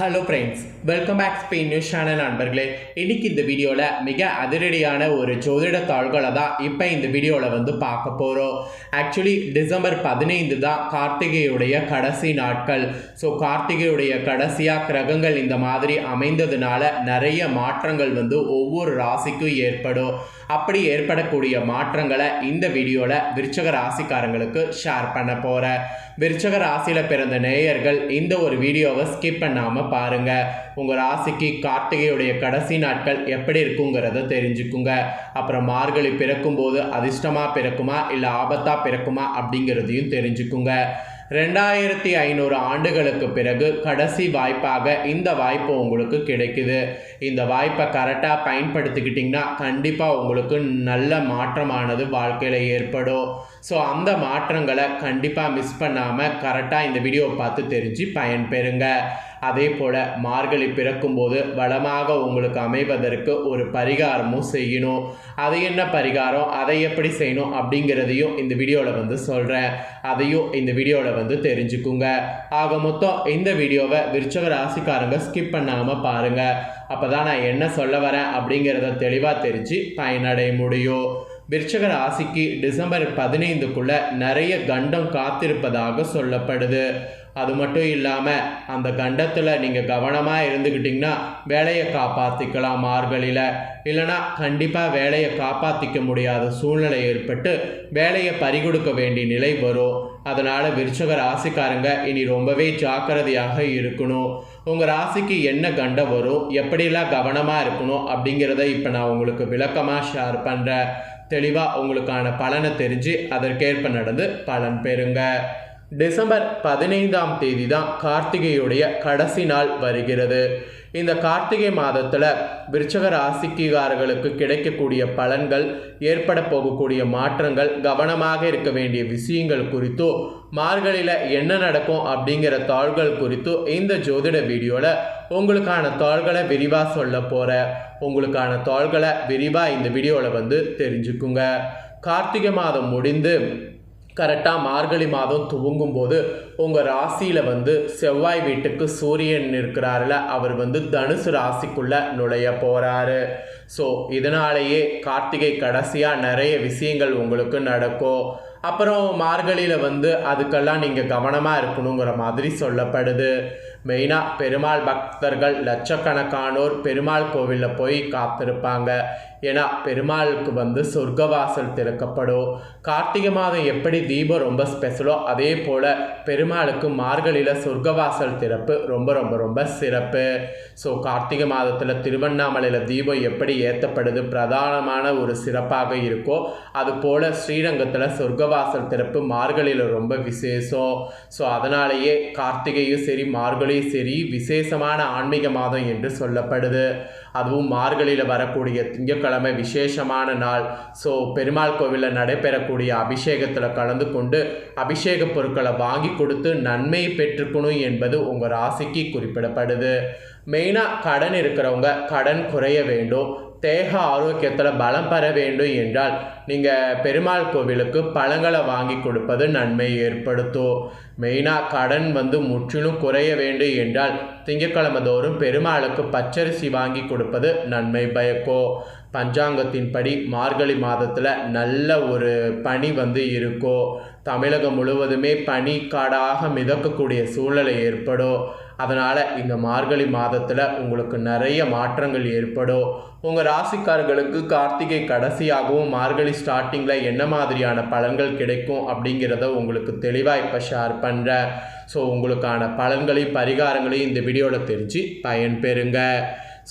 Hello friends welcome back Spain news channel நண்பர்களே. இன்னைக்கு இந்த வீடியோவில் மிக அதிரடியான ஒரு ஜோதிட தாள்களை தான் இப்போ இந்த வீடியோவில் வந்து பார்க்க போகிறோம் ஆக்சுவலி டிசம்பர் பதினைந்து தான் கார்த்திகையுடைய கடைசி நாட்கள். ஸோ கார்த்திகையுடைய கடைசியாக கிரகங்கள் இந்த மாதிரி அமைந்ததுனால நிறைய மாற்றங்கள் வந்து ஒவ்வொரு ராசிக்கும் ஏற்படும். அப்படி ஏற்படக்கூடிய மாற்றங்களை இந்த வீடியோவில் விருச்சக ராசிக்காரங்களுக்கு ஷேர் பண்ண போகிறேன் விருச்சக ராசியில் பிறந்த நேயர்கள் இந்த ஒரு வீடியோவை ஸ்கிப் பண்ணாமல் பாருங்கள் உங்கள் ராசிக்கு கார்த்திகையுடைய கடைசி நாட்கள் எப்படி இருக்குங்கிறத தெரிஞ்சுக்குங்க. அப்புறம் மார்கழி பிறக்கும்போது அதிர்ஷ்டமாக பிறக்குமா இல்லை ஆபத்தாக பிறக்குமா அப்படிங்கிறதையும் தெரிஞ்சுக்குங்க. ரெண்டாயிரத்தி ஐநூறு ஆண்டுகளுக்கு பிறகு கடைசி வாய்ப்பாக இந்த வாய்ப்பு உங்களுக்கு கிடைக்குது. இந்த வாய்ப்பை கரெக்டாக பயன்படுத்திக்கிட்டிங்கன்னா கண்டிப்பாக உங்களுக்கு நல்ல மாற்றமானது வாழ்க்கையில் ஏற்படும். ஸோ அந்த மாற்றங்களை கண்டிப்பாக மிஸ் பண்ணாமல் கரெக்டாக இந்த வீடியோவை பார்த்து தெரிஞ்சு பயன்பெறுங்க. அதே போல் மார்கழி பிறக்கும்போது வளமாக உங்களுக்கு அமைவதற்கு ஒரு பரிகாரமும் செய்யணும். அது என்ன பரிகாரம்? அதை எப்படி செய்யணும் அப்படிங்கிறதையும் இந்த வீடியோவில் வந்து சொல்கிறேன் அதையும் இந்த வீடியோவில் வந்து தெரிஞ்சுக்குங்க. ஆக மொத்தம் இந்த வீடியோவை விருச்சக ராசிக்காரங்க ஸ்கிப் பண்ணாமல் பாருங்கள் அப்போ தான் நான் என்ன சொல்ல வரேன் அப்படிங்கிறத தெளிவாக தெரிஞ்சு பயனடைய முடியும். விருச்சக ராசிக்கு டிசம்பர் பதினைந்துக்குள்ள நிறைய கண்டம் காத்திருப்பதாக சொல்லப்படுது. அது மட்டும் இல்லாமல் அந்த கண்டத்தில் நீங்கள் கவனமாக இருந்துக்கிட்டிங்கன்னா வேலையை காப்பாற்றிக்கலாம் மார்கழியில். இல்லைனா கண்டிப்பாக வேலையை காப்பாற்றிக்க முடியாத சூழ்நிலை ஏற்பட்டு வேலையை பறிகொடுக்க வேண்டிய நிலை வரும். அதனால் விருச்சக ராசிக்காரங்க இனி ரொம்பவே ஜாக்கிரதையாக இருக்கணும். உங்கள் ராசிக்கு என்ன கண்டம் வரும் எப்படிலாம் கவனமாக இருக்கணும் அப்படிங்கிறத இப்போ நான் உங்களுக்கு விளக்கமாக ஷேர் பண்ணுறேன் தெளிவாக உங்களுக்கான பலனை தெரிஞ்சு அதற்கேற்ப நடந்து பலன் பெறுங்க. டிசம்பர் பதினைந்தாம் தேதி தான் கார்த்திகையுடைய கடைசி நாள் வருகிறது. இந்த கார்த்திகை மாதத்தில் விருச்சக ராசிக்காரர்களுக்கு கிடைக்கக்கூடிய பலன்கள் ஏற்பட போகக்கூடிய மாற்றங்கள் கவனமாக இருக்க வேண்டிய விஷயங்கள் குறித்தோ மார்கழியில் என்ன நடக்கும் அப்படிங்கிற தாள்கள் குறித்தோ இந்த ஜோதிட வீடியோவில் உங்களுக்கான தாள்களை விரிவாக சொல்ல போகிறேன் உங்களுக்கான தாள்களை விரிவாக இந்த வீடியோவில் வந்து தெரிஞ்சுக்குங்க. கார்த்திகை மாதம் முடிந்து கரெக்டாக மார்கழி மாதம் துவங்கும் போது உங்கள் ராசியில் வந்து செவ்வாய் வீட்டுக்கு சூரியன் இருக்கிறாருல அவர் வந்து தனுசு ராசிக்குள்ளே நுழைய போகிறாரு ஸோ இதனாலேயே கார்த்திகை கடைசியாக நிறைய விஷயங்கள் உங்களுக்கு நடக்கும். அப்புறம் மார்கழியில் வந்து அதுக்கெல்லாம் நீங்கள் கவனமாக இருக்கணுங்கிற மாதிரி சொல்லப்படுது. மெயினாக பெருமாள் பக்தர்கள் லட்சக்கணக்கானோர் பெருமாள் கோவிலில் போய் காத்திருப்பாங்க. ஏன்னா பெருமாளுக்கு வந்து சொர்க்கவாசல் திறக்கப்படும் கார்த்திகை மாதம் எப்படி தீபம் ரொம்ப ஸ்பெஷலோ அதே போல் பெருமாளுக்கு மார்கழியில் சொர்க்கவாசல் திறப்பு ரொம்ப ரொம்ப ரொம்ப சிறப்பு. ஸோ கார்த்திகை மாதத்தில் திருவண்ணாமலையில் தீபம் எப்படி ஏற்றப்படுது பிரதானமான ஒரு சிறப்பாக இருக்கோ அது போல் ஸ்ரீரங்கத்தில் சொர்க்கவாசல் திறப்பு மார்கழியில் ரொம்ப விசேஷம். ஸோ அதனாலேயே கார்த்திகையும் சரி மார்கழியும் சரி விசேஷமான ஆன்மீக மாதம் என்று சொல்லப்படுது. அதுவும் மார்கழியில் வரக்கூடிய திங்கக்கிழமை விசேஷமான நாள். ஸோ பெருமாள் கோவிலில் நடைபெறக்கூடிய அபிஷேகத்தில் கலந்து கொண்டு அபிஷேக பொருட்களை வாங்கி கொடுத்து நன்மை பெற்றுக்கணும் என்பது உங்கள் ராசிக்கு குறிப்பிடப்படுது. மெயினாக கடன் இருக்கிறவங்க கடன் குறைய வேண்டும். தேக ஆரோக்கியத்தில் பலம் பெற வேண்டும் என்றால் நீங்கள் பெருமாள் கோவிலுக்கு பழங்களை வாங்கி கொடுப்பது நன்மை ஏற்படுத்தும். மெயினாக கடன் வந்து முற்றிலும் குறைய வேண்டும் என்றால் திங்கக்கிழமை தோறும் பெருமாளுக்கு பச்சரிசி வாங்கி கொடுப்பது நன்மை பயக்கும். பஞ்சாங்கத்தின்படி மார்கழி மாதத்தில் நல்ல ஒரு பனி வந்து இருக்கும். தமிழகம் முழுவதுமே பனி காடாக மிதக்கக்கூடிய சூழ்நிலை ஏற்படும். அதனால் இந்த மார்கழி மாதத்தில் உங்களுக்கு நிறைய மாற்றங்கள் ஏற்படும். உங்கள் ராசிக்காரர்களுக்கு கார்த்திகை கடைசியாகவும் மார்கழி ஸ்டார்டிங்கில் என்ன மாதிரியான பலன்கள் கிடைக்கும் அப்படிங்கிறத உங்களுக்கு தெளிவாக இப்போ ஷேர் பண்ணுறேன் ஸோ உங்களுக்கான பலன்களையும் பரிகாரங்களையும் இந்த வீடியோவில் தெரிஞ்சு பயன்பெறுங்க.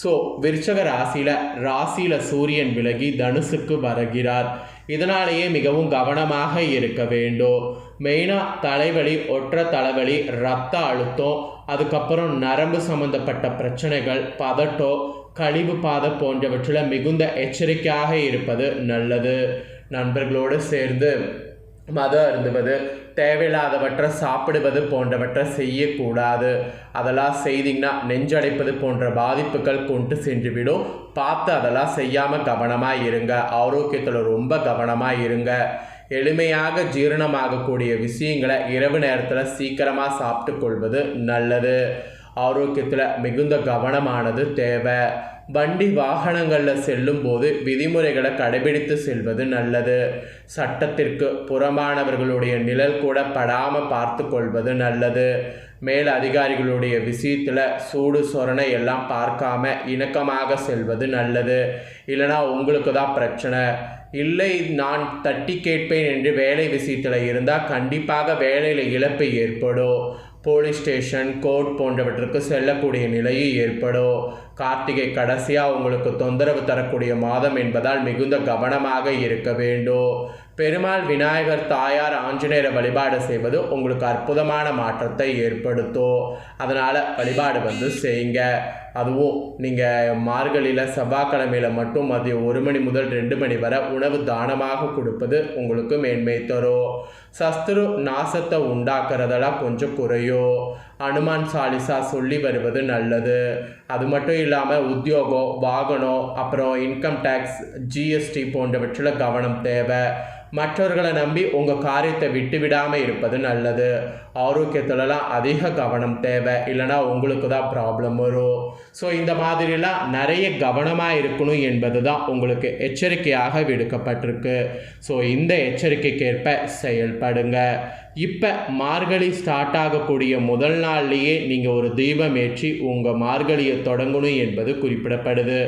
ஸோ விருச்சக ராசியில் ராசியில் சூரியன் விலகி தனுசுக்கு வருகிறார். இதனாலேயே மிகவும் கவனமாக இருக்க வேண்டும். மெயினாக தலைவலி ஒற்ற தலைவலி ரத்த அழுத்தம் அதுக்கப்புறம் நரம்பு சம்மந்தப்பட்ட பிரச்சனைகள் பதட்டம் கழிவு பாதை போன்றவற்றில் மிகுந்த எச்சரிக்கையாக இருப்பது நல்லது. நண்பர்களோடு சேர்ந்து மதம் அருந்துவது தேவையில்லாதவற்றை சாப்பிடுவது போன்றவற்றை செய்யக்கூடாது. அதெல்லாம் செய்திங்கன்னா நெஞ்சடைப்பது போன்ற பாதிப்புகள் கொண்டு சென்றுவிடும். பார்த்து அதெல்லாம் செய்யாமல் கவனமாக இருங்க. ஆரோக்கியத்தில் ரொம்ப கவனமாக இருங்க. எளிமையாக ஜீரணமாகக்கூடிய விஷயங்களை இரவு நேரத்தில் சீக்கிரமாக சாப்பிட்டு கொள்வது நல்லது. ஆரோக்கியத்தில் மிகுந்த கவனமானது தேவை. வண்டி வாகனங்களில் செல்லும்போது விதிமுறைகளை கடைபிடித்து செல்வது நல்லது. சட்டத்திற்கு புறமானவர்களுடைய நிழல் கூட படாமல் பார்த்து கொள்வது நல்லது. மேல் அதிகாரிகளுடைய விஷயத்தில் சூடு சொரணை எல்லாம் பார்க்காம இணக்கமாக செல்வது நல்லது. இல்லைனா உங்களுக்கு தான் பிரச்சனை. இல்லை நான் தட்டி கேட்பேன் என்று வேலை விஷயத்தில் இருந்தால் கண்டிப்பாக வேலையில் இழப்பு ஏற்படும். போலீஸ் ஸ்டேஷன் கோர்ட் போன்றவற்றுக்கு செல்லக்கூடிய நிலையும் ஏற்படும். கார்த்திகை கடைசியாக உங்களுக்கு தொந்தரவு தரக்கூடிய மாதம் என்பதால் மிகுந்த கவனமாக இருக்க வேண்டும். பெருமாள் விநாயகர் தாயார் ஆஞ்சநேயரை வழிபாடு செய்வது உங்களுக்கு அற்புதமான மாற்றத்தை ஏற்படுத்தும். அதனால் வழிபாடு வந்து செய்யுங்க. அதுவும் நீங்கள் மார்கழியில் செவ்வாய்க்கிழமையில் மட்டும் மதியம் ஒரு மணி முதல் ரெண்டு மணி வரை உணவு தானமாக கொடுப்பது உங்களுக்கு மேன்மை தரும் சஸ்திரு நாசத்தை உண்டாக்குறதெல்லாம் கொஞ்சம் குறையும் அனுமான் சாலிசா சொல்லி வருவது நல்லது. அது மட்டும் இல்லாமல் உத்தியோகம் வாகனம் அப்புறம் இன்கம் டேக்ஸ் ஜிஎஸ்டி போன்றவற்றில் கவனம் தேவை. மற்றவர்களை நம்பி உங்கள் காரியத்தை விட்டு விடாமல் இருப்பது நல்லது. ஆரோக்கியத்துலலாம் அதிக கவனம் தேவை. இல்லைனா உங்களுக்கு தான் ப்ராப்ளம் வரும். ஸோ இந்த மாதிரிலாம் நிறைய கவனமாக இருக்கணும் என்பது தான் உங்களுக்கு எச்சரிக்கையாக விடுக்கப்பட்டிருக்கு. ஸோ இந்த எச்சரிக்கைக்கேற்ப செயல்படுங்க. இப்போ மார்கழி ஸ்டார்ட் ஆகக்கூடிய முதல் நாள்லேயே நீங்கள் ஒரு தீபம் ஏற்றி உங்கள் மார்கழியை தொடங்கணும் என்பது குறிப்பிடப்படுது.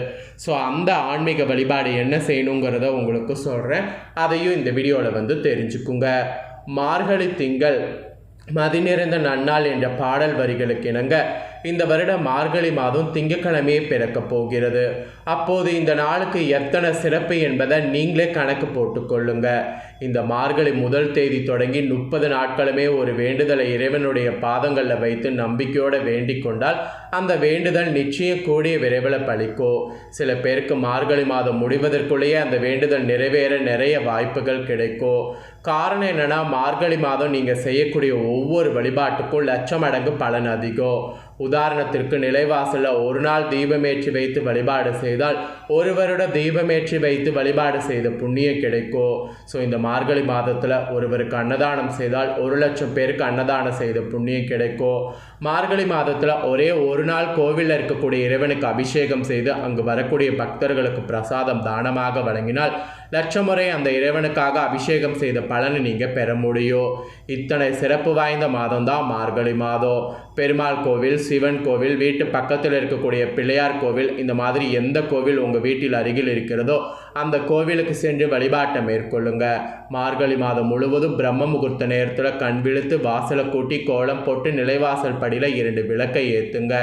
ஸோ அந்த ஆன்மீக வழிபாடு என்ன செய்யணுங்கிறத உங்களுக்கு சொல்கிறேன் அதையும் இந்த வீடியோவில் வந்து தெரிஞ்சுக்குங்க. மார்கழி திங்கள் மதிநிறந்த நன்னாள் என்ற பாடல் வரிகளுக்கு இணங்க இந்த வருடம் மார்கழி மாதம் திங்கக்கிழமையே பிறக்கப் போகிறது. அப்போது இந்த நாளுக்கு எத்தனை சிறப்பு என்பதை நீங்களே கணக்கு போட்டுக்கொள்ளுங்க இந்த மார்கழி முதல் தேதி தொடங்கி முப்பது நாட்களுமே ஒரு வேண்டுதலை இறைவனுடைய பாதங்களில் வைத்து நம்பிக்கையோடு வேண்டிக் கொண்டால் அந்த வேண்டுதல் நிச்சயம் கூடிய விரைவில் பழிக்கோ. சில பேருக்கு மார்கழி மாதம் முடிவதற்குள்ளேயே அந்த வேண்டுதல் நிறைவேற நிறைய வாய்ப்புகள் கிடைக்கும் காரணம் என்னென்னா மார்கழி மாதம் நீங்கள் செய்யக்கூடிய ஒவ்வொரு வழிபாட்டுக்கும் லட்சம் மடங்கு பலன் அதிகம் உதாரணத்திற்கு நிலைவாசலில் ஒரு நாள் தீபமேற்றி வைத்து வழிபாடு செய்தால் ஒரு வருட தீபமேற்றி வைத்து வழிபாடு செய்த புண்ணியம் கிடைக்கும் ஸோ இந்த மார்கழி மாதத்தில் ஒருவருக்கு அன்னதானம் செய்தால் ஒரு லட்சம் பேருக்கு அன்னதானம் செய்த புண்ணியம் கிடைக்கும் மார்கழி மாதத்தில் ஒரே ஒரு நாள் கோவிலில் இருக்கக்கூடிய இறைவனுக்கு அபிஷேகம் செய்து அங்கு வரக்கூடிய பக்தர்களுக்கு பிரசாதம் தானமாக வழங்கினால் லட்சமுறை அந்த இறைவனுக்காக அபிஷேகம் செய்த பலனை நீங்கள் பெற முடியும். இத்தனை சிறப்பு வாய்ந்த மாதம் தான் மார்கழி மாதம். பெருமாள் கோவில் சிவன் கோவில் வீட்டு பக்கத்தில் இருக்கக்கூடிய பிள்ளையார் கோவில் இந்த மாதிரி எந்த கோவில் உங்கள் வீட்டில் அருகில் இருக்கிறதோ அந்த கோவிலுக்கு சென்று வழிபாட்டை மேற்கொள்ளுங்க. மார்கழி மாதம் முழுவதும் பிரம்ம முகூர்த்த நேரத்தில் கண் விழுத்து வாசலை கூட்டி கோலம் போட்டு நிலைவாசல் படியில் இரண்டு விளக்கை ஏற்றுங்க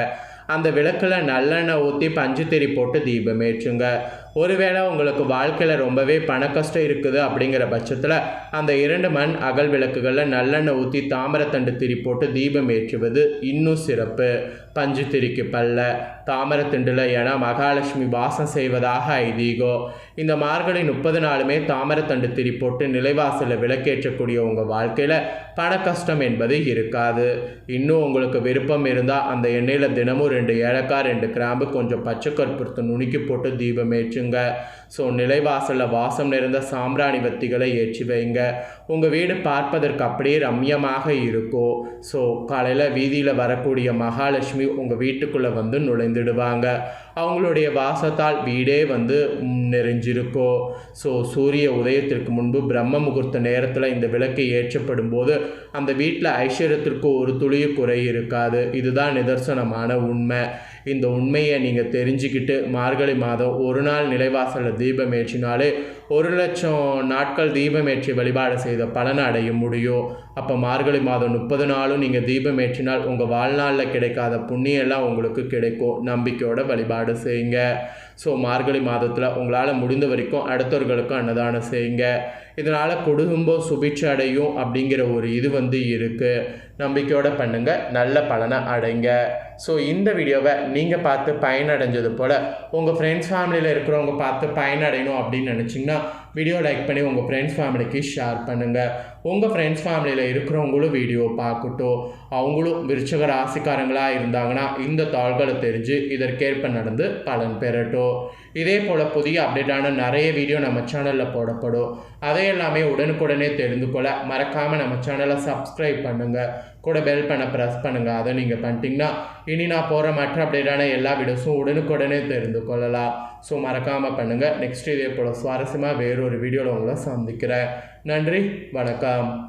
அந்த விளக்கில் நல்லெண்ணெய் ஊற்றி பஞ்சுத்திரி போட்டு தீபம் ஏற்றுங்க. ஒருவேளை உங்களுக்கு வாழ்க்கையில் ரொம்பவே பண கஷ்டம் இருக்குது அப்படிங்கிற பட்சத்தில் அந்த இரண்டு மண் அகல் விளக்குகளில் நல்லெண்ணெய் ஊற்றி தாமரத்தண்டு திரி போட்டு தீபம் ஏற்றுவது இன்னும் சிறப்பு. பஞ்சு திரிக்கு பல்ல தாமரத்திண்டில் என மகாலட்சுமி வாசம் செய்வதாக ஐதீகம் இந்த மார்கழி முப்பது நாளுமே தாமரத்தண்டு திரி போட்டு நிலைவாசலில் விளக்கேற்றக்கூடிய உங்கள் வாழ்க்கையில் பண கஷ்டம் என்பது இருக்காது. இன்னும் உங்களுக்கு விருப்பம் இருந்தால் அந்த எண்ணெயில் தினமும் ரெண்டு ஏலக்காய் ரெண்டு கிராம்பு கொஞ்சம் பச்சை கற்பூரத்தை நுணுக்கி போட்டு தீபம் ஏற்று ஏற்றுங்க. ஸோ நிலைவாசலில் வாசம் நிறைந்த சாம்பிராணி வத்திகளை ஏற்றி வைங்க. உங்கள் வீடு பார்ப்பதற்கு அப்படியே ரம்யமாக இருக்கும் ஸோ காலையில் வீதியில் வரக்கூடிய மகாலட்சுமி உங்கள் வீட்டுக்குள்ளே வந்து நுழைந்துடுவாங்க. அவங்களுடைய வாசத்தால் வீடே வந்து நெறிஞ்சிருக்கும் ஸோ சூரிய உதயத்திற்கு முன்பு பிரம்ம முகூர்த்த நேரத்தில் இந்த விளக்கு ஏற்றப்படும் போது அந்த வீட்டில் ஐஸ்வர்யத்திற்கு ஒரு துளிய குறை இருக்காது இதுதான் நிதர்சனமான உண்மை. இந்த உண்மையை நீங்கள் தெரிஞ்சுக்கிட்டு மார்கழி மாதம் ஒரு நாள் நிலைவாசலில் தீபம் ஏற்றினாலே ஒரு லட்சம் நாட்கள் தீபமேற்றி வழிபாடு செய்த பலன் அடைய முடியும் அப்போ மார்கழி மாதம் முப்பது நாளும் நீங்கள் தீபம் ஏற்றினால் உங்கள் வாழ்நாளில் கிடைக்காத புண்ணியம் எல்லாம் உங்களுக்கு கிடைக்கும். நம்பிக்கையோட வழிபாடு செய்யுங்க. ஸோ மார்கழி மாதத்தில் உங்களால் முடிந்த வரைக்கும் அடுத்தவர்களுக்கும் அன்னதானம் செய்யுங்க. இதனால் குடும்பம் சுபிட்சை அடையும் அப்படிங்கிற ஒரு இது வந்து இருக்குது நம்பிக்கையோடு பண்ணுங்கள் நல்ல பலனை அடைங்க. ஸோ இந்த வீடியோவை நீங்கள் பார்த்து பயனடைஞ்சது போல் உங்கள் ஃப்ரெண்ட்ஸ் ஃபேமிலியில் இருக்கிறவங்க பார்த்து பயனடையணும் அப்படின்னு நினச்சிங்கன்னா வீடியோ லைக் பண்ணி உங்கள் ஃப்ரெண்ட்ஸ் ஃபேமிலிக்கு ஷேர் பண்ணுங்கள் உங்கள் ஃப்ரெண்ட்ஸ் ஃபேமிலியில் இருக்கிறவங்களும் வீடியோ பார்க்கட்டும். அவங்களும் விருச்சக ராசிக்காரங்களாக இருந்தாங்கன்னா இந்த தாள்களை தெரிஞ்சு இதற்கேற்ப நடந்து பலன் பெறட்டும். இதே போல் புதிய அப்டேட்டான நிறைய வீடியோ நம்ம சேனலில் போடப்படும். அதை எல்லாமே உடனுக்குடனே தெரிந்து கொள்ள மறக்காமல் நம்ம சேனலை சப்ஸ்கிரைப் பண்ணுங்கள் கூட பெல் பண்ண ப்ரெஸ் பண்ணுங்கள் அதை நீங்கள் பண்ணிட்டீங்கன்னா இனி நான் போகிற மற்ற அப்டேட்டான எல்லா வீடியோஸும் உடனுக்குடனே தெரிந்து கொள்ளலாம். ஸோ மறக்காமல் பண்ணுங்கள் நெக்ஸ்ட் இதே போல் சுவாரஸ்யமாக வேறொரு வீடியோவில் உங்களை சந்திக்கிறேன். நன்றி வணக்கம்.